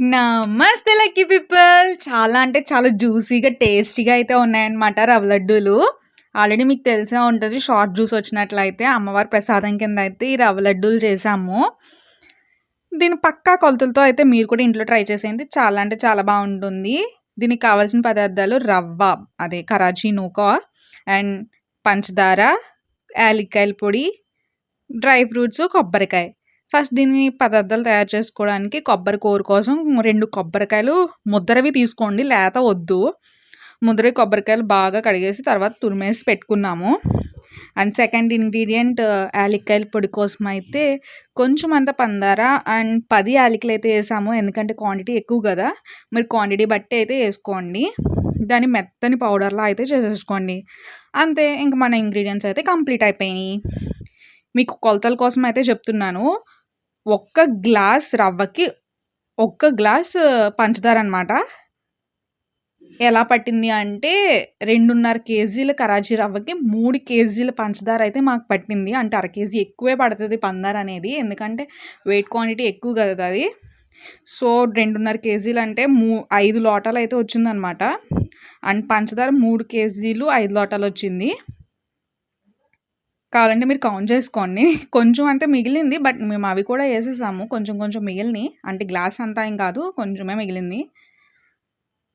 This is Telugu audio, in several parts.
నమస్తే లక్కీ పీపుల్. చాలా అంటే చాలా జ్యూసీగా, టేస్టీగా అయితే ఉన్నాయన్నమాట రవ్వ లడ్డూలు. ఆల్రెడీ మీకు తెలిసే ఉంటుంది షార్ట్ జ్యూస్ వచ్చినట్లయితే అమ్మవారి ప్రసాదం కింద అయితే ఈ రవ్వ లడ్డూలు చేసాము దీని పక్కా కొలతలతో అయితే మీరు కూడా ఇంట్లో ట్రై చేసేయండి. చాలా అంటే చాలా బాగుంటుంది. దీనికి కావాల్సిన పదార్థాలు రవ్వ అదే కరాచీ నూక అండ్ పంచదార, యాలక్కాయల పొడి, డ్రై ఫ్రూట్స్, కొబ్బరికాయ. ఫస్ట్ దీన్ని పదార్థాలు తయారు చేసుకోవడానికి కొబ్బరి కూర కోసం రెండు కొబ్బరికాయలు ముద్దరవి తీసుకోండి లేత వద్దు. ముద్రవి కొబ్బరికాయలు బాగా కడిగేసి తర్వాత తురిమేసి పెట్టుకున్నాము. అండ్ సెకండ్ ఇంగ్రీడియంట్ యాలక్కాయల పొడి కోసం అయితే కొంచెం అంత పందార అండ్ పది యాలకులు అయితే వేసాము. ఎందుకంటే క్వాంటిటీ ఎక్కువ కదా. మీరు క్వాంటిటీ బట్టి అయితే వేసుకోండి. దాన్ని మెత్తని పౌడర్లా అయితే చేసేసుకోండి. అంతే ఇంక మన ఇంగ్రీడియంట్స్ అయితే కంప్లీట్ అయిపోయినాయి. మీకు కొలతల కోసం అయితే చెప్తున్నాను. ఒక్క గ్లాస్ రవ్వకి ఒక్క గ్లాస్ పంచదార అనమాట ఎలా పట్టింది అంటే రెండున్నర కేజీల కరాచీ రవ్వకి మూడు కేజీల పంచదార అయితే మాకు పట్టింది. అంటే అర కేజీ ఎక్కువే పడుతుంది పందార అనేది. ఎందుకంటే వెయిట్ క్వాంటిటీ ఎక్కువ కదా అది. సో రెండున్నర కేజీలు అంటే మూ ఐదు లోటాలు అయితే వచ్చిందనమాట అండ్ పంచదార మూడు కేజీలు ఐదు లోటాలు వచ్చింది. కావాలంటే మీరు కౌంట్ చేసుకోండి. కొంచెం అంతే మిగిలింది బట్ మేము అవి కూడా వేసేసాము. కొంచెం కొంచెం మిగిలినాయి. అంటే గ్లాస్ అంతా ఏం కాదు కొంచెమే మిగిలింది.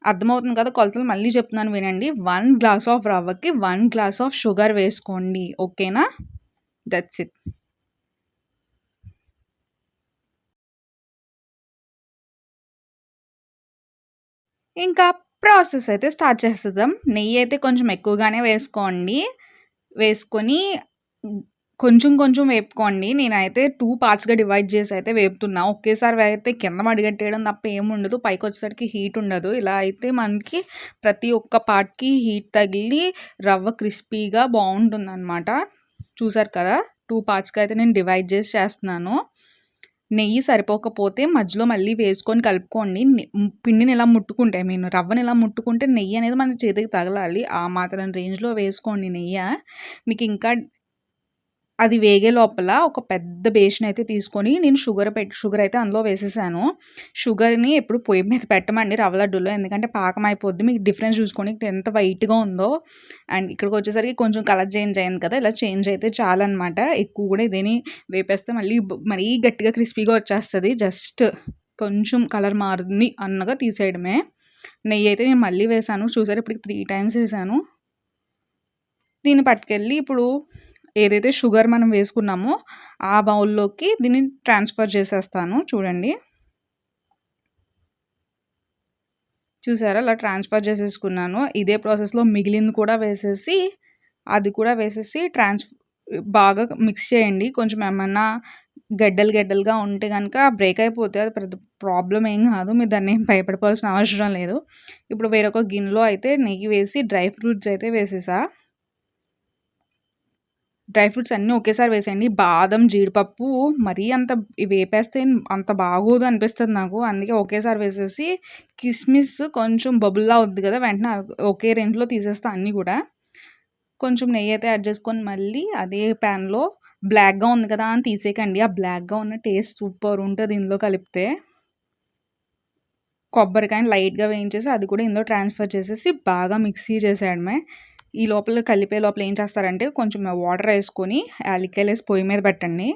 అర్థమవుతుంది కదా కొలతలు మళ్ళీ చెప్తున్నాను వినండి. వన్ గ్లాస్ ఆఫ్ రవ్వకి వన్ గ్లాస్ ఆఫ్ షుగర్ వేసుకోండి. ఓకేనా దట్స్ ఇట్ ఇంకా ప్రాసెస్ అయితే స్టార్ట్ చేసేద్దాం. నెయ్యి అయితే కొంచెం ఎక్కువగానే వేసుకోండి. వేసుకొని కొంచెం కొంచెం వేపుకోండి. నేనైతే టూ పార్ట్స్గా డివైడ్ చేసి అయితే వేపుతున్నా. ఒకేసారి అయితే కింద మడిగట్టేయడం తప్ప ఏముండదు పైకి వచ్చేసరికి హీట్ ఉండదు. ఇలా అయితే మనకి ప్రతి ఒక్క పార్ట్కి హీట్ తగిలి రవ్వ క్రిస్పీగా బాగుంటుంది అనమాట చూసారు కదా? టూ పార్ట్స్కి అయితే నేను డివైడ్ చేసి చేస్తున్నాను. నెయ్యి సరిపోకపోతే మధ్యలో మళ్ళీ వేసుకొని కలుపుకోండి. పిండిని ఇలా ముట్టుకుంటే నేను రవ్వని ఇలా ముట్టుకుంటే నెయ్యి అనేది మన చేతికి తగలాలి. ఆ మాత్రం రేంజ్లో వేసుకోండి నెయ్యి. మీకు ఇంకా అది వేగే లోపల ఒక పెద్ద బేషన్ అయితే తీసుకొని నేను షుగర్ పెట్టి షుగర్ అయితే అందులో వేసేసాను. షుగర్ని ఎప్పుడు పొయ్యి మీద పెట్టమండి రవ్వ లడ్డూలో ఎందుకంటే పాకం అయిపోద్ది. మీకు డిఫరెన్స్ చూసుకొని ఎంత వైట్గా ఉందో అండ్ ఇక్కడికి వచ్చేసరికి కొంచెం కలర్ చేంజ్ అయింది కదా ఇలా చేంజ్ అయితే చాలన్నమాట. ఎక్కువ కూడా ఇదేని వేపేస్తే మళ్ళీ మరీ గట్టిగా క్రిస్పీగా వచ్చేస్తుంది. జస్ట్ కొంచెం కలర్ మారుంది అన్నగా తీసేయడమే. నెయ్యి అయితే నేను మళ్ళీ వేసాను. చూసారు ఇప్పటికి త్రీ టైమ్స్ వేసాను. దీన్ని పట్టుకెళ్ళి ఇప్పుడు ఏదైతే షుగర్ మనం వేసుకున్నామో ఆ బౌల్లోకి దీన్ని ట్రాన్స్ఫర్ చేసేస్తాను. చూడండి. చూసారా? అలా ట్రాన్స్ఫర్ చేసేసుకున్నాను. ఇదే ప్రాసెస్లో మిగిలింది కూడా వేసేసి అది కూడా వేసేసి ట్రాన్స్ బాగా మిక్స్ చేయండి. కొంచెం ఏమన్నా గడ్డలు గడ్డలుగా ఉంటే కనుక బ్రేక్ అయిపోతే అది పెద్ద ప్రాబ్లం ఏం కాదు. మీరు దాన్ని ఏం భయపడిపోవాల్సిన అవసరం లేదు. ఇప్పుడు వేరొక గిన్నెలో అయితే నెయ్యి వేసి డ్రై ఫ్రూట్స్ అయితే వేసేసా. డ్రై ఫ్రూట్స్ అన్నీ ఒకేసారి వేసేయండి. బాదం జీడిపప్పు మరీ అంత వేపేస్తే అంత బాగోదు అనిపిస్తుంది నాకు. అందుకే ఒకేసారి వేసేసి కిస్మిస్ కొంచెం బబుల్లా అవుద్ది కదా వెంటనే ఒకే రేంజ్లో తీసేస్తా అన్నీ కూడా. కొంచెం నెయ్యి అయితే యాడ్ చేసుకొని మళ్ళీ అదే ప్యాన్లో బ్లాక్గా ఉంది కదా అని తీసేయకండి. ఆ బ్లాక్గా ఉన్న టేస్ట్ సూపర్ ఉంటుంది ఇందులో కలిపితే. కొబ్బరికాయని లైట్గా వేయించేసి అది కూడా ఇందులో ట్రాన్స్ఫర్ చేసేసి బాగా మిక్సీ చేసేయడమే. ఈ లోపల కలిపే లోపల ఏం చేస్తారంటే కొంచెం వాటర్ వేసుకొని యాలక్కాయలు వేసి పొయ్యి మీద పెట్టండి.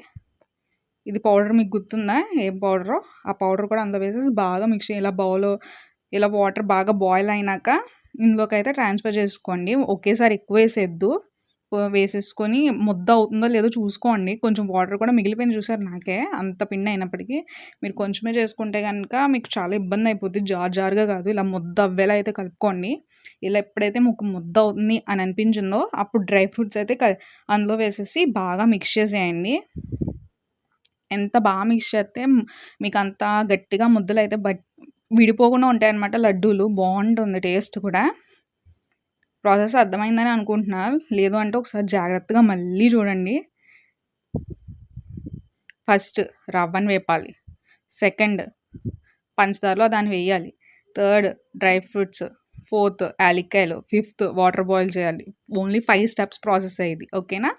ఇది పౌడర్ మీకు గుర్తుందా? ఏం పౌడరో? ఆ పౌడర్ కూడా అందులో వేసేసి బాగా మిక్స్ ఇలా బౌల్ ఇలా వాటర్ బాగా బాయిల్ అయినాక ఇందులోకి అయితే ట్రాన్స్ఫర్ చేసుకోండి. ఒకేసారి ఎక్కువ వేసేద్దు వేసేసుకొని ముద్ద అవుతుందో లేదో చూసుకోండి. కొంచెం వాటర్ కూడా మిగిలిపోయింది చూసారు నాకే. అంత పిండి అయినప్పటికీ. మీరు కొంచెమే చేసుకుంటే కనుక మీకు చాలా ఇబ్బంది అయిపోతుంది జార్ జారుగా కాదు. ఇలా ముద్ద అవ్వేలా అయితే కలుపుకోండి. ఇలా ఎప్పుడైతే ముక్కు ముద్ద అవుతుంది అని అనిపించిందో అప్పుడు డ్రై ఫ్రూట్స్ అయితే అందులో వేసేసి బాగా మిక్స్ చేసేయండి. ఎంత బాగా మిక్స్ చేస్తే మీకు అంత గట్టిగా ముద్దలు అయితే బట్ విడిపోకుండా ఉంటాయి అన్నమాట లడ్డూలు. బాగుంటుంది టేస్ట్ కూడా. ప్రాసెస్ అర్థమైందని అనుకుంటున్నారు లేదు అంటే ఒకసారి జాగ్రత్తగా మళ్ళీ చూడండి. ఫస్ట్ రవ్వను వేపాలి. సెకండ్ పంచదారలో దాన్ని వేయాలి. Third dry fruits. ఫోర్త్ యాలక్కాయలు. ఫిఫ్త్ వాటర్ బాయిల్ చేయాలి. ఓన్లీ ఫైవ్ స్టెప్స్ ప్రాసెస్ అయ్యేది. ఓకేనా?